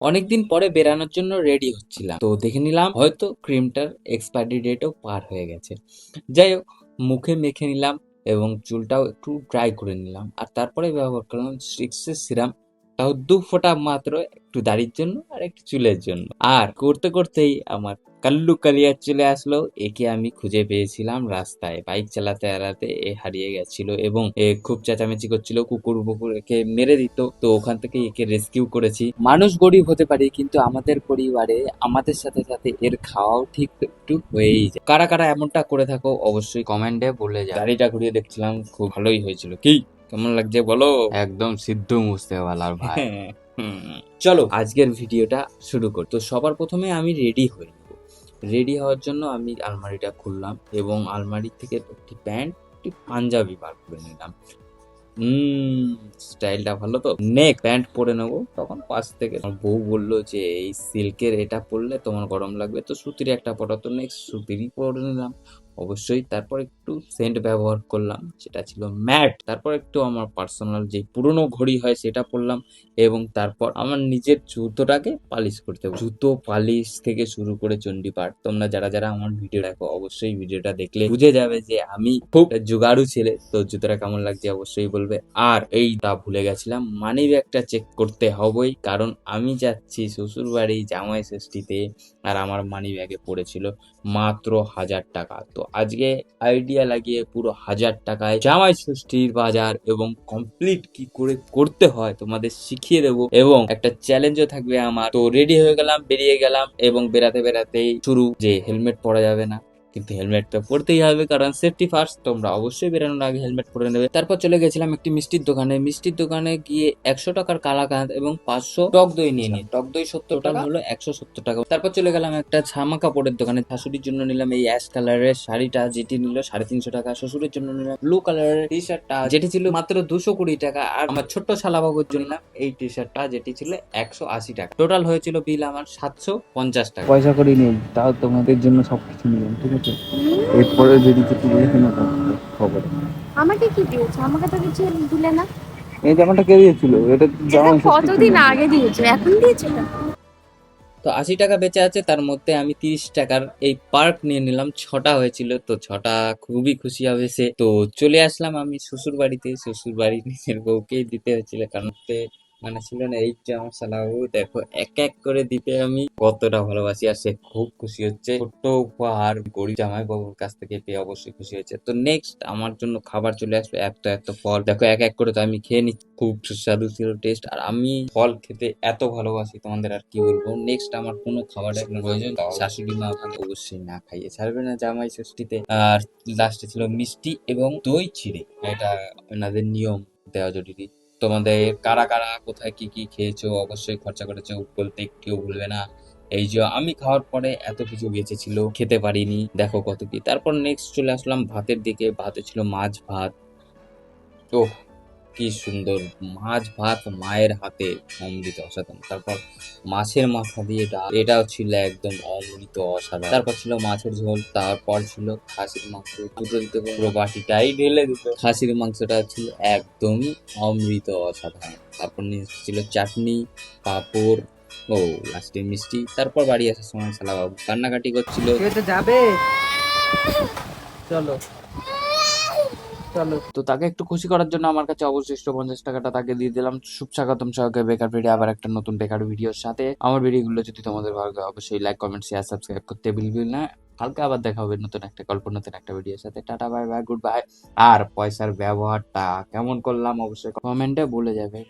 অনেকদিন পরে বেরানোর জন্য রেডি হচ্ছিলাম। তো দেখে নিলাম, হয়তো ক্রিমটার এক্সপায়ারি ডেটও পার হয়ে গেছে। যাই হোক, মুখে মেখে নিলাম এবং চুলটাও একটু ড্রাই করে নিলাম। আর তারপরে ব্যবহার করলাম সিক্সের সিরাম তাও দু ফোঁটা মাত্র, একটু দাড়ির জন্য আর একটু চুলের জন্য। আর করতে করতেই আমার কাল্লু কালিয়া চলে আসলো। একে আমি খুঁজে পেয়েছিলাম রাস্তায়। বাইক চালাতে চালাতে এ হারিয়ে গেছিল এবং এ খুব চেঁচামেচি করছিল কুকুর বুকুর একে মেরে দিত। তো ওখান থেকে একে রেস্কিউ করেছি। মানুষ গরিব হতে পারে কিন্তু আমাদের পরিবারে আমাদের সাথে সাথে এর খাওয়াও ঠিক একটু হয়েই যায়। কারা কারা এমনটা করে থাকো অবশ্যই কমেন্টে বলে যায় গাড়িটা ঘুরিয়ে দেখছিলাম খুব ভালোই হয়েছিল। কি? কেমন লাগছে বলো? একদম সিদ্ধ পারলাম ভাই। হুম। চলো আজকের ভিডিওটা শুরু করি। তো সবার প্রথমে আমি রেডি হই। রেডি হওয়ার জন্য আমি আলমারিটা খুললাম এবং আলমারি থেকে একটি প্যান্ট, একটি পাঞ্জাবি বার করে নিলাম। স্টাইলটা ভালো তো? নেক প্যান্ট পরে নেব। তখন পাশ থেকে বউ বলল যে, এই সিল্কের এটা পরলে তোমার গরম লাগবে। তো সুতির একটা পরা তো নেক্সট সুতিরই পরে নিলাম। অবশ্যই। তারপর একটু সেন্ট ব্যবহার করলাম, সেটা ছিল ম্যাট তারপর একটু আমার পার্সোনাল যে পুরনো ঘড়ি হয় সেটা পরলাম এবং তারপর আমার নিজের জুতোটাকে পালিশ করতে। জুতো পালিশ থেকে শুরু করে চণ্ডীপাঠ তোমরা যারা যারা আমার ভিডিও দেখো, অবশ্যই ভিডিওটা দেখলে বুঝে যাবে যে আমি খুব জুগাড়ু ছেলে। তো জুতোটা কেমন লাগছে অবশ্যই বলবে। আর এই তা ভুলে গেছিলাম। মানি ব্যাগটা চেক করতে হবেই, কারণ আমি যাচ্ছি শ্বশুর বাড়ি জামাই ষষ্ঠীতে আর আমার মানি ব্যাগে পড়েছিল মাত্র হাজার টাকা। তো আজকে আইডিয়া লাগিয়ে পুরো হাজার টাকায় জামাই ষষ্ঠীর বাজার এবং কমপ্লিট কি করে করতে হয় তোমাদের শিখিয়ে দেবো। এবং একটা চ্যালেঞ্জও থাকবে আমার। তো রেডি হয়ে গেলাম, বেরিয়ে গেলাম এবং বেড়াতে বেরাতেই শুরু যে হেলমেট পরা যাবে না। কিন্তু হেলমেটটা পরতেই হবে কারণ সেফটি ফার্স্ট তোমরা অবশ্যই বেরানোর আগে হেলমেট পরে নেবে। তারপর চলে গেছিলাম একটি মিষ্টির দোকানে। মিষ্টির দোকানে গিয়ে একশো টাকার কালাকাঁদ এবং পাঁচশো টক দই নিয়ে নিই টক দই সত্তর টাকা। হলো একশো সত্তর টাকা। তারপর চলে গেলাম একটা ছামা কাপড়ের দোকানে। শাশুড়ির জন্য নিলাম এই অ্যাশ কালারের শাড়িটা যেটি নিল সাড়ে তিনশো টাকা। শ্বশুরের জন্য নিলাম ব্লু কালারের টি শার্টটা যেটি ছিল মাত্র দুশো কুড়ি টাকা। আর আমার ছোট্ট শালাবাবুর জন্য নিলাম এই টি শার্টটা যেটি ছিল একশো আশি টাকা। টোটাল হয়েছিল বিল আমার সাতশো পঞ্চাশ টাকা। পয়সা করি নেই তাও তোমাদের জন্য সবকিছু নিলাম ঠিক আছে? এরপরে যদি কিছু বলেছে না খবর আমাকে কি দিয়েছ? আমাকে তো কিছু দিলে না। এই জামাটা কে দিয়েছিল? এটা জামা কতদিন আগে দিয়েছ? এখন দিয়েছ তো। আশি টাকা বেঁচে আছে তার মধ্যে আমি তিরিশ টাকার এই পার্ক নিয়ে নিলাম। ছটা হয়েছিল তো ছটা খুবই খুশি হবে সে। তো চলে আসলাম আমি শ্বশুর বাড়িতে শ্বশুর বাড়ি নিজের বউকেই দিতে হয়েছিল কারণ সে মানে ছিল না, এই যে আমার শালাবু দেখো, এক এক করে দিতে আমি কতটা ভালোবাসি আর সে খুব খুশি হচ্ছে। ছোট্ট উপহার, গরিব জামাই বাবুর কাছ থেকে পেয়ে অবশ্যই খুশি হয়েছে। তো নেক্সট আমার জন্য খাবার চলে আসবে, এত এত ফল। দেখো, এক এক করে তো আমি খেয়ে নিচ্ছি। খুব সুস্বাদু ছিল টেস্ট আর আমি ফল খেতে এত ভালোবাসি তোমাদের আর কি বলব। নেক্সট আমার কোনো খাবারের প্রয়োজন শাশুড়ি মা অবশ্যই না খাইয়ে ছাড়বে না জামাই ষষ্ঠীতে। আর লাস্টে ছিল মিষ্টি এবং দই চিড়ে এটা ওনাদের নিয়ম, দেওয়া জরুরি। তোমাদের কারা কারা, কোথায় কি কি খেয়েছো, অবশ্যই খরচা করেছ, বলতে কেউ ভুলবে না। এই যে আমি খাওয়ার পরে এত কিছু বেঁচে খেতে পারিনি, দেখো কত কি। তারপর নেক্সট চলে আসলাম ভাতের দিকে, ভাতে ছিল মাছ ভাত। ও কি সুন্দর মাছ ভাত মায়ের হাতে অমৃত অসাধারণ। তারপর মাছের মাথা দিয়ে ডাল, এটাও ছিল একদম অমৃত অসাধারণ। তারপর ছিল মাছের ঝোল, তারপর ছিল খাসির মাংস। দুটো দিতে পুরো বাটিটাই ঢেলে দিত খাসির মাংসটা ছিল একদমই অমৃত অসাধারণ। তারপর ছিল চাটনি, পাঁপড়, ও লাস্টে মিষ্টি। তারপর বাড়ি আসার সময় শালাবাবু। কান্নাকাটি করছিল। যাবে? চলো। চলো। তো তাকে একটু খুশি করার জন্য আমার কাছে অবশিষ্ট পঞ্চাশ টাকাটা তাকে দিয়ে দিলাম। শুভ স্বাগতম সহকে বেকার ভিডিও আবার একটা নতুন বেকার ভিডিওর সাথে। আমার ভিডিওগুলো যদি তোমাদের ভালো লাগে, অবশ্যই লাইক কমেন্ট শেয়ার সাবস্ক্রাইব করতে ভুলবেন না। কালকে আবার দেখা হবে নতুন একটা গল্প, নতুন একটা ভিডিওর সাথে। Ta ta bye bye goodbye আর পয়সার ব্যবহারটা কেমন করলাম অবশ্যই কমেন্টে বলে যাবে।